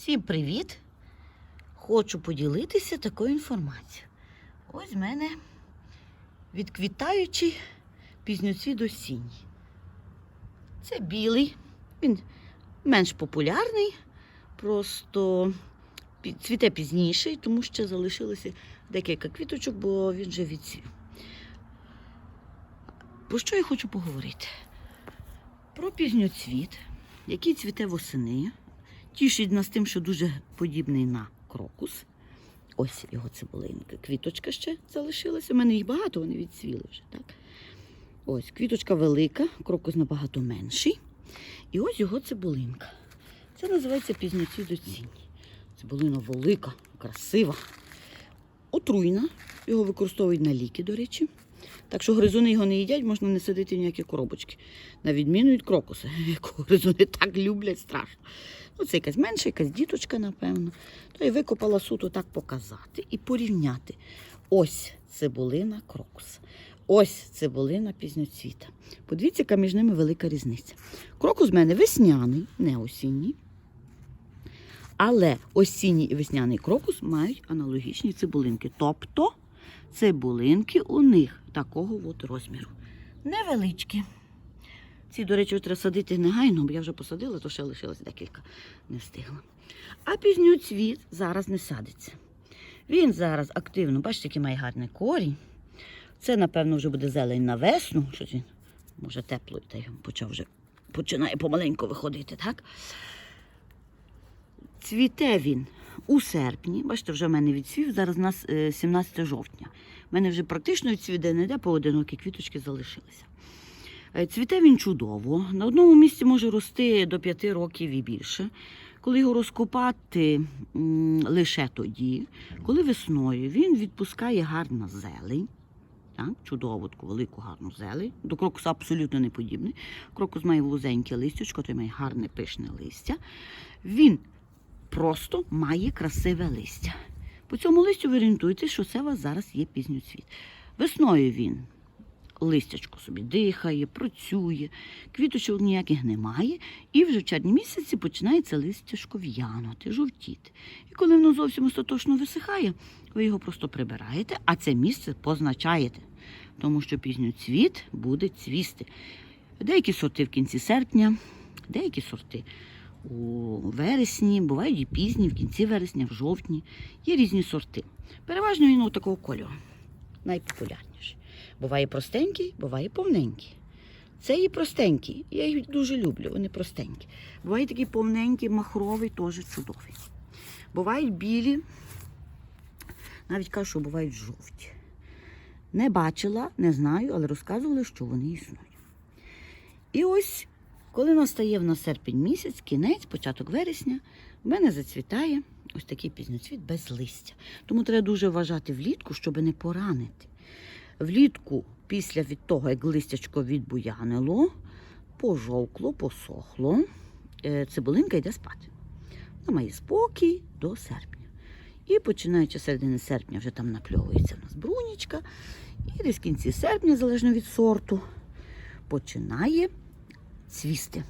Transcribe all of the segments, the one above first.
Всім привіт! Хочу поділитися такою інформацією. Ось в мене відквітаючий пізньоцвіт осінній. Це білий, він менш популярний, просто цвіте пізніше, тому що залишилося декілька квіточок, бо він вже відцвів. Про що я хочу поговорити? Про пізньоцвіт, який цвіте восени. Тішить нас тим, що дуже подібний на крокус. Ось його цибулинка. Квіточка ще залишилася. У мене їх багато, вони відцвіли вже. Так? Ось квіточка велика, крокус набагато менший. І ось його цибулинка. Це називається пізньоцвіт осінній. Цибулина велика, красива, отруйна. Його використовують на ліки, до речі. Так що гризуни його не їдять, можна не садити в ніякі коробочки. На відміну від крокуса, якого гризуни так люблять страшно. Ну, це якась менша, якась діточка, напевно. То я викопала суто так показати і порівняти. Ось цибулина крокус. Ось цибулина пізньоцвіта. Подивіться, яка між ними велика різниця. Крокус в мене весняний, не осінній. Але осінній і весняний крокус мають аналогічні цибулинки. Тобто цибулинки у них такого от розміру. Невеличкі. Ці, до речі, треба садити негайно, бо я вже посадила, то ще лишилось декілька, не встигла. А пізньоцвіт зараз не садиться. Він зараз активно, бачите, який має гарний корінь. Це, напевно, вже буде зелень на весну. Щось він, може, тепло, та й почав вже починає помаленьку виходити, так? Цвіте він у серпні. Бачите, вже в мене відцвів. Зараз у нас е, 17 жовтня. У мене вже практично цвіде не де поодинокі квіточки залишилися. Е, Цвіте він чудово. На одному місці може рости до 5 років і більше. Коли його розкопати лише тоді, коли весною він відпускає гарна зелень. Так, чудову таку велику гарну зелень. До крокуса абсолютно не подібний. Крокус має вузеньке листячко, той має гарне пишне листя. Він просто має красиве листя. По цьому листю ви орієнтуєтесь, що це у вас зараз є пізньоцвіт. Весною він листячко собі дихає, працює, квіточок ніяких немає, і вже в червні місяці починається листячко в'янути, жовтіти. І коли воно зовсім остаточно висихає, ви його просто прибираєте, а це місце позначаєте, тому що пізньоцвіт буде цвісти. Деякі сорти в кінці серпня, деякі сорти у вересні, бувають і пізні, в кінці вересня, в жовтні. Є різні сорти. Переважно він у такого кольору, найпопулярніший. Буває простенький, буває повненький. Це і простенький. Я їх дуже люблю, вони простенькі. Буває такий повненький, махровий, теж чудовий. Бувають білі, навіть кажу, що бувають жовті. Не бачила, не знаю, але розказували, що вони існують. І ось, коли настає в нас серпень місяць, кінець, початок вересня, в мене зацвітає ось такий пізноцвіт без листя. Тому треба дуже вважати влітку, щоб не поранити. Влітку, після від того, як листячко відбуянило, пожовкло, посохло, е, цибулинка йде спати. Вона має спокій до серпня. І починаючи з середини серпня, вже там напльовується в нас брунічка. І десь в кінці серпня, залежно від сорту, починає цвісти.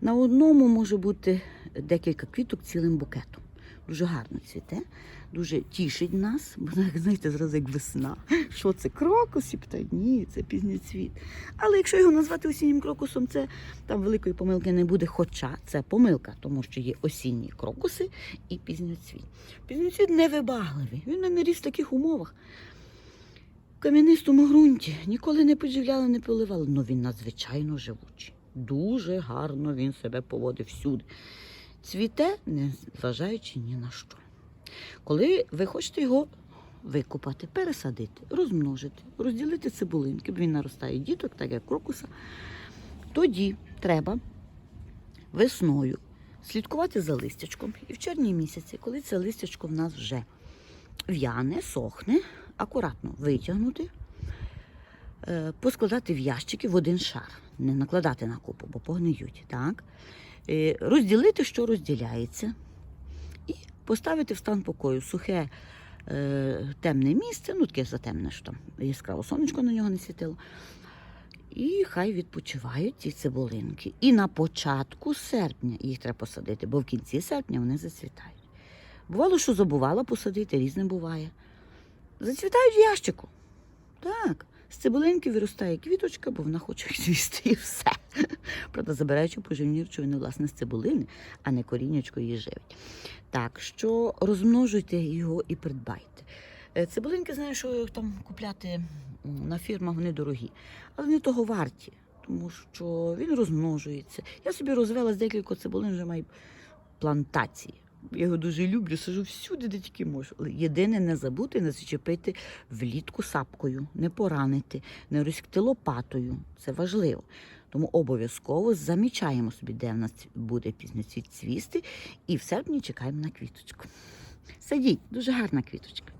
На одному може бути декілька квіток цілим букетом. Дуже гарно цвіте, дуже тішить нас, бо знаєте, зразу як весна. Що це крокус? Питають, ні, це пізній цвіт. Але якщо його назвати осіннім крокусом, це там великої помилки не буде, хоча це помилка, тому що є осінні крокуси і пізньоцвіт. Пізньоцвіт невибагливий. Він мене ріс в таких умовах. В кам'янистому ґрунті ніколи не підживляли, не поливали, але він надзвичайно живучий. Дуже гарно він себе поводив всюди. Цвіте, не зважаючи ні на що. Коли ви хочете його викопати, пересадити, розмножити, розділити цибулинки, бо він наростає діток, так як крокуса, тоді треба весною слідкувати за листячком. І в червні місяці, коли це листячко в нас вже в'яне, сохне, акуратно витягнути, е, поскладати в ящики в один шар, не накладати на купу, бо погниють. Так? Е, Розділити, що розділяється, і поставити в стан покою сухе е, темне місце, ну таке затемне, що там яскраво сонечко на нього не світило. І хай відпочивають ці цибулинки. І на початку серпня їх треба посадити, бо в кінці серпня вони зацвітають. Бувало, що забувала посадити, різне буває. Зацвітають в ящику. Так. З цибулинки виростає квіточка, бо вона хоче цвісти і все. Правда, забираючи поживні речовини, власне, з цибулини, а не коріннячко її живить. Так що розмножуйте його і придбайте. Е, Цибулинки, знаю, що там купляти на фірмах вони дорогі, але вони того варті, тому що він розмножується. Я собі розвела з декілька цибулин, вже маю плантації. Я його дуже люблю, сижу всюди, де тільки можу. Але єдине не забути не зачепити влітку сапкою, не поранити, не розкти лопатою. Це важливо. Тому обов'язково замічаємо собі, де в нас буде пізноцвіт цвісти, і в серпні чекаємо на квіточку. Садіть, дуже гарна квіточка.